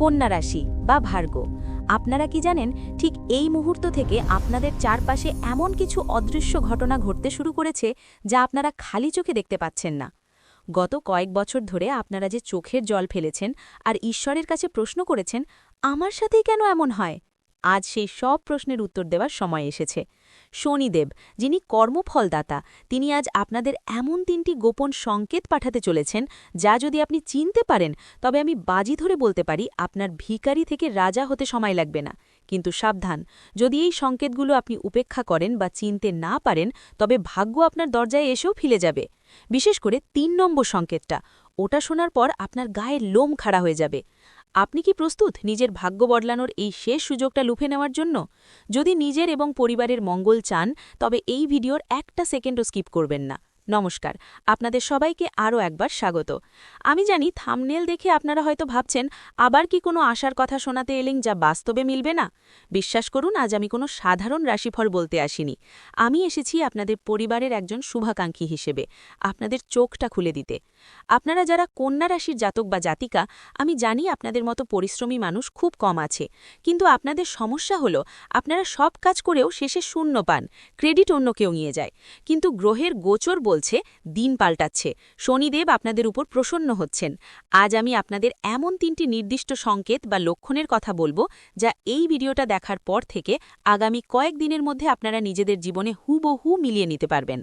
কন্যা রাশি বা ভার্গ। আপনারা কি জানেন, ঠিক এই মুহূর্ত থেকে আপনাদের চারপাশে এমন কিছু অদৃশ্য ঘটনা ঘটতে শুরু করেছে যা আপনারা খালি চোখে দেখতে পাচ্ছেন না। গত কয়েক বছর ধরে আপনারা যে চোখের জল ফেলেছেন আর ঈশ্বরের কাছে প্রশ্ন করেছেন, আমার সাথেই কেন এমন হয়? আজ সেই সব প্রশ্নের উত্তর দেওয়ার সময় এসেছে। শনিদেব, যিনি কর্মফলদাতা, তিনি আজ আপনাদের এমন তিনটি গোপন সংকেত পাঠাতে চলেছেন, যা যদি আপনি চিনতে পারেন, তবে আমি বাজি ধরে বলতে পারি আপনার ভিকারি থেকে রাজা হতে সময় লাগবে না। কিন্তু সাবধান, যদি এই সংকেতগুলো আপনি উপেক্ষা করেন বা চিনতে না পারেন, তবে ভাগ্য আপনার দরজায় এসেও ফিলে যাবে। বিশেষ করে তিন নম্বর সংকেতটা ওটা শোনার পর আপনার গায়ের লোম খাড়া হয়ে যাবে। আপনি কি প্রস্তুত নিজের ভাগ্য বদলানোর এই শেষ সুযোগটা লুফে নেওয়ার জন্য? যদি নিজের এবং পরিবারের মঙ্গল চান, তবে এই ভিডিওর একটা সেকেন্ডও স্কিপ করবেন না। নমস্কার, আপনাদের সবাইকে আরও একবার স্বাগত। আমি জানি থামনেল দেখে আপনারা হয়তো ভাবছেন, আবার কি কোনো আশার কথা শোনাতে এলেন যা বাস্তবে মিলবে না? বিশ্বাস করুন, আজ আমি কোনো সাধারণ রাশিফল বলতে আসিনি। আমি এসেছি আপনাদের পরিবারের একজন শুভাকাঙ্ক্ষী হিসেবে, আপনাদের চোখটা খুলে দিতে। আপনারা যারা কন্যা রাশির জাতক বা জাতিকা, আমি জানি আপনাদের মতো পরিশ্রমী মানুষ খুব কম আছে। কিন্তু আপনাদের সমস্যা হলো, আপনারা সব কাজ করেও শেষে শূন্য পান, ক্রেডিট অন্য কেউ নিয়ে যায়। কিন্তু গ্রহের গোচর বলছে, দিন পাল্টাচ্ছে। শনিদেব আপনাদের উপর প্রসন্ন হচ্ছেন। আজ আমি আপনাদের এমন তিনটি নির্দিষ্ট সংকেত বা লক্ষণের কথা বলব, যা এই ভিডিওটা দেখার পর থেকে আগামী কয়েক দিনের মধ্যে আপনারা নিজেদের জীবনে হুবহু মিলিয়ে নিতে পারবেন।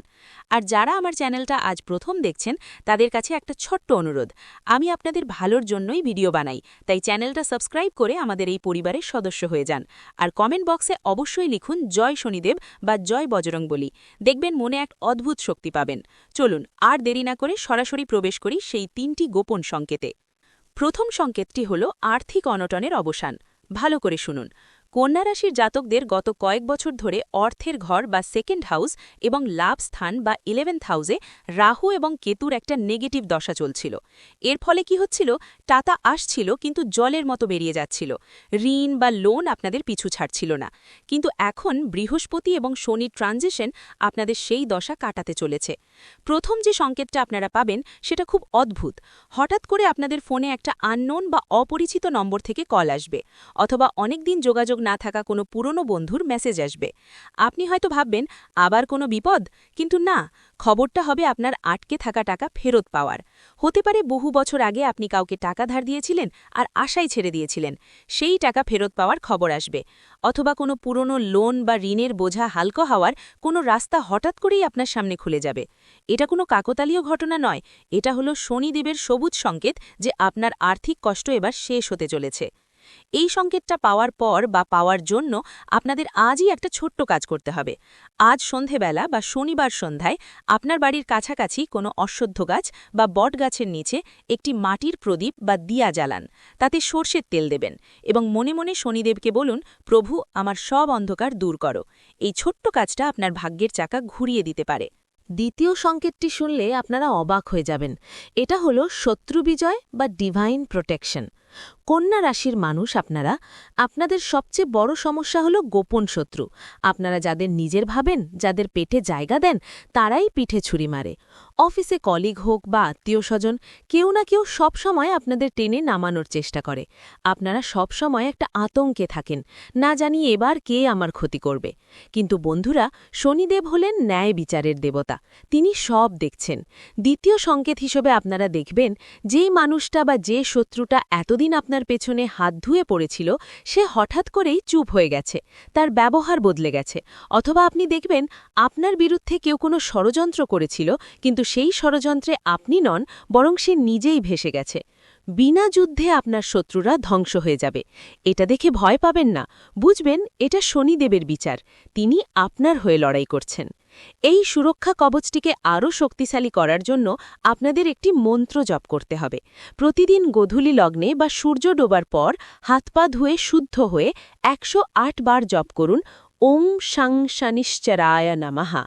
আর যারা আমার চ্যানেলটা আজ প্রথম দেখছেন, তাদের কাছে একটা ছোট্ট অনুরোধ। আমি আপনাদের ভালোর জন্যই ভিডিও বানাই, তাই চ্যানেলটা সাবস্ক্রাইব করে আমাদের এই পরিবারের সদস্য হয়ে যান। আর কমেন্ট বক্সে অবশ্যই লিখুন, জয় শনিদেব বা জয় বজরং বলি দেখবেন মনে এক অদ্ভুত শক্তি পাবেন। চলুন, আর দেরি না করে সরাসরি প্রবেশ করি সেই তিনটি গোপন সংকেতে। প্রথম সংকেতটি হল আর্থিক অনটনের অবসান। ভালো করে শুনুন। কন্যা রাশির জাতকদের গত কয়েক বছর ধরে অর্থের ঘর বা সেকেন্ড হাউস এবং লাভ স্থান বা ইলেভেন্থ হাউসে রাহু এবং কেতুর একটা নেগেটিভ দশা চলছিল। এর ফলে কি হচ্ছিল? টাকা আসছিল, কিন্তু জলের মতো বেরিয়ে যাচ্ছিল। ঋণ বা লোন আপনাদের পিছু ছাড়ছিল না। কিন্তু এখন বৃহস্পতি এবং শনির ট্রানজিশন আপনাদের সেই দশা কাটাতে চলেছে। প্রথম যে সংকেতটা আপনারা পাবেন, সেটা খুব অদ্ভুত। হঠাৎ করে আপনাদের ফোনে একটা আননোন বা অপরিচিত নম্বর থেকে কল আসবে, অথবা অনেকদিন যোগাযোগ না থাকা কোনো পুরনো বন্ধুর মেসেজ আসবে। আপনি হয়তো ভাববেন, আবার কোনো বিপদ? কিন্তু না, খবরটা হবে আপনার আটকে থাকা টাকা ফেরত পাওয়ার। হতে পারে বহু বছর আগে আপনি কাউকে টাকা ধার দিয়েছিলেন আর আশাই ছেড়ে দিয়েছিলেন। সেই টাকা ফেরত পাওয়ার খবর আসবে। অথবা কোনো পুরনো লোন বা ঋণের বোঝা হালকা হওয়ার কোনো রাস্তা হঠাৎ করেই আপনার সামনে খুলে যাবে। এটা কোনো কাকতালীয় ঘটনা নয়। এটা হলো শনিদেবের সবুজ সংকেত যে আপনার আর্থিক কষ্ট এবার শেষ হতে চলেছে। এই সংকেতটা পাওয়ার পর বা পাওয়ার জন্য আপনাদের আজই একটা ছোট্ট কাজ করতে হবে। আজ সন্ধেবেলা বা শনিবার সন্ধ্যায় আপনার বাড়ির কাছাকাছি কোনো অশ্বত্থ গাছ বা বট গাছের নিচে একটি মাটির প্রদীপ বা দিয়া জ্বালান। তাতে সর্ষের তেল দেবেন এবং মনে মনে শনিদেবকে বলুন, প্রভু, আমার সব অন্ধকার দূর করো। এই ছোট্ট কাজটা আপনার ভাগ্যের চাকা ঘুরিয়ে দিতে পারে। দ্বিতীয় সংকেতটি শুনলে আপনারা অবাক হয়ে যাবেন। এটা হলো শত্রু বিজয় বা ডিভাইন প্রোটেকশন কন্যা রাশির মানুষ আপনারা, আপনাদের সবচেয়ে বড় সমস্যা হলো গোপন শত্রু। আপনারা যাদের নিজের ভাবেন, যাদের পেটে জায়গা দেন, তারাই পিঠে ছুরি মারে। অফিসে কলিগ হোক বা আত্মীয় স্বজন, কেউ না কেউ সবসময় আপনাদের টেনে নামানোর চেষ্টা করে। আপনারা সবসময় একটা আতঙ্কে থাকেন, না জানি এবার কে আমার ক্ষতি করবে। কিন্তু বন্ধুরা, শনিদেব হলেন ন্যায় বিচারের দেবতা। তিনি সব দেখছেন। দ্বিতীয় সংকেত হিসেবে আপনারা দেখবেন, যেই মানুষটা বা যে শত্রুটা এতদিন আপনার পেছনে হাত ধুয়ে পড়েছিল, সে হঠাৎ করেই চুপ হয়ে গেছে, তার ব্যবহার বদলে গেছে। অথবা আপনি দেখবেন, আপনার বিরুদ্ধে কেউ কোনো ষড়যন্ত্র করেছিল, কিন্তু সেই ষড়যন্ত্রে আপনি নন, বরং সে নিজেই ভেসে গেছে। বিনা যুদ্ধে আপনার শত্রুরা ধ্বংস হয়ে যাবে। এটা দেখে ভয় পাবেন না। বুঝবেন, এটা শনিদেবের বিচার। তিনি আপনার হয়ে লড়াই করছেন। এই সুরক্ষা কবচটিকে আরও শক্তিশালী করার জন্য আপনাদের একটি মন্ত্র জপ করতে হবে। প্রতিদিন গধূলি লগ্নে বা সূর্য ডোবার পর হাত পা ধুয়ে শুদ্ধ হয়ে একশো আট বার জপ করুন ওং সাং শনিশ্চরায় নামাহা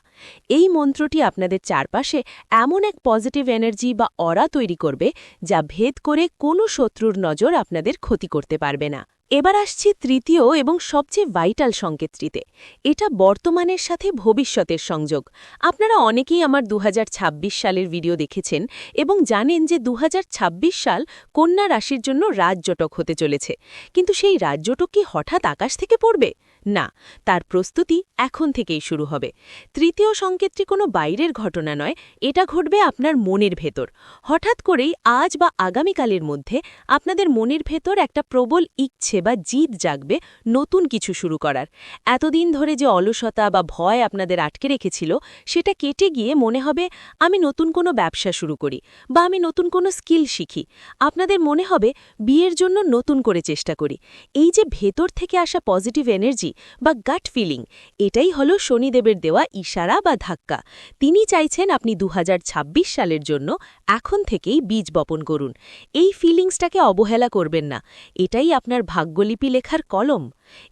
এই মন্ত্রটি আপনাদের চারপাশে এমন এক পজিটিভ এনার্জি বা অরা তৈরি করবে যা ভেদ করে কোনো শত্রুর নজর আপনাদের ক্ষতি করতে পারবে না। এবার আসছি তৃতীয় এবং সবচেয়ে ভাইটাল সংকেতটিতে। এটা বর্তমানের সাথে ভবিষ্যতের সংযোগ। আপনারা অনেকেই আমার দু হাজার ছাব্বিশ সালের ভিডিও দেখেছেন এবং জানেন যে দু হাজার ছাব্বিশ সাল কন্যা রাশির জন্য রাজজটক হতে চলেছে। কিন্তু সেই রাজজটক কি হঠাৎ আকাশ থেকে পড়বে? না, তার প্রস্তুতি এখন থেকেই শুরু হবে। তৃতীয় সংকেতটি কোনো বাইরের ঘটনা নয়, এটা ঘটবে আপনার মনের ভেতর। হঠাৎ করেই আজ বা আগামীকালের মধ্যে আপনাদের মনের ভেতর একটা প্রবল ইচ্ছে বা জিদ জাগবে নতুন কিছু শুরু করার। এতদিন ধরে যে অলসতা বা ভয় আপনাদের আটকে রেখেছিল, সেটা কেটে গিয়ে মনে হবে, আমি নতুন কোনো ব্যবসা শুরু করি বা আমি নতুন কোনো স্কিল শিখি। আপনাদের মনে হবে, বিয়ের জন্য নতুন করে চেষ্টা করি। এই যে ভেতর থেকে আসা পজিটিভ এনার্জি বা গাট ফিলিং এটাই হলো শনিদেবের দেওয়া ইশারা বা ধাক্কা। তিনি চাইছেন আপনি দু হাজার ছাব্বিশ সালের জন্য এখন থেকেই বীজ বপন করুন। এই ফিলিংসটাকে অবহেলা করবেন না। এটাই আপনার ভাগ্যলিপি লেখার কলম।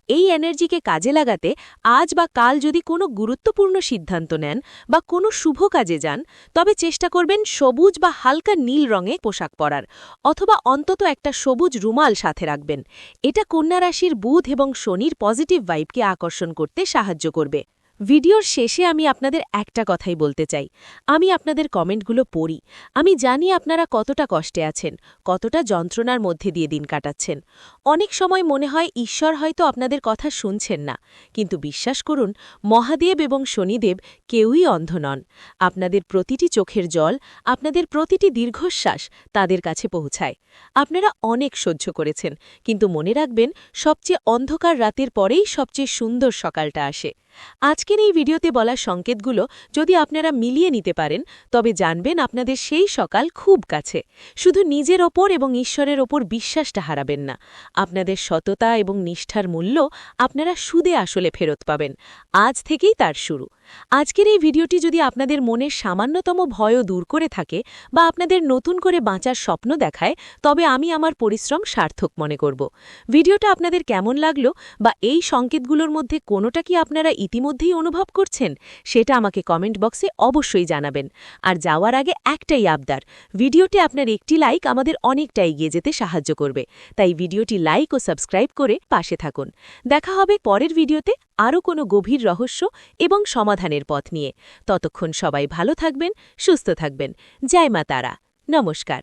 এই এনার্জিকে কাজে লাগাতে আজ বা কাল যদি কোনো গুরুত্বপূর্ণ সিদ্ধান্ত নেন বা কোনো শুভ কাজে যান, তবে চেষ্টা করবেন সবুজ বা হালকা নীল রঙে পোশাক পরার অথবা অন্তত একটা সবুজ রুমাল সাথে রাখবেন। এটা কন্যা রাশির বুধ এবং শনির পজিটিভ ভাইবকে আকর্ষণ করতে সাহায্য করবে। ভিডিওর শেষে আমি আপনাদের একটা কথাই বলতে চাই। আমি আপনাদের কমেন্টগুলো পড়ি। আমি জানি আপনারা কতটা কষ্টে আছেন, কতটা যন্ত্রণার মধ্যে দিয়ে দিন কাটাচ্ছেন। অনেক সময় মনে হয় ঈশ্বর হয়তো আপনাদের কথা শুনছেন না। কিন্তু বিশ্বাস করুন, মহাদেব এবং শনিদেব কেউই অন্ধ নন। আপনাদের প্রতিটি চোখের জল, আপনাদের প্রতিটি দীর্ঘশ্বাস তাদের কাছে পৌঁছায়। আপনারা অনেক সহ্য করেছেন, কিন্তু মনে রাখবেন, সবচেয়ে অন্ধকার রাতের পরেই সবচেয়ে সুন্দর সকালটা আসে। আজকের এই ভিডিওতে বলা সংকেতগুলো যদি আপনারা মিলিয়ে নিতে পারেন, তবে জানবেন আপনাদের সেই সকাল খুব কাছে। শুধু নিজের ওপর এবং ঈশ্বরের ওপর বিশ্বাসটা হারাবেন না। আপনাদের সততা এবং নিষ্ঠার মূল্য আপনারা সুদে আসলে ফেরত পাবেন। আজ থেকেই তার শুরু। আজকের এই ভিডিওটি যদি আপনাদের মনের সামান্যতম ভয়ও দূর করে থাকে বা আপনাদের নতুন করে বাঁচার স্বপ্ন দেখায়, তবে আমি আমার পরিশ্রম সার্থক মনে করব। ভিডিওটা আপনাদের কেমন লাগল বা এই সংকেতগুলোর মধ্যে কোনোটা কি আপনারা ইতিমধ্যেই অনুভব করছেন, সেটা আমাকে কমেন্ট বক্সে অবশ্যই জানাবেন। আর যাওয়ার আগে একটাই আবদার ভিডিওটি আপনার একটি লাইক আমাদের অনেকটা এগিয়ে যেতে সাহায্য করবে। তাই ভিডিওটি লাইক ও সাবস্ক্রাইব করে পাশে থাকুন। দেখা হবে পরের ভিডিওতে আরও কোনো গভীর রহস্য এবং সমাধানের পথ নিয়ে। ততক্ষণ সবাই ভালো থাকবেন, সুস্থ থাকবেন। জয় মা তারা। নমস্কার।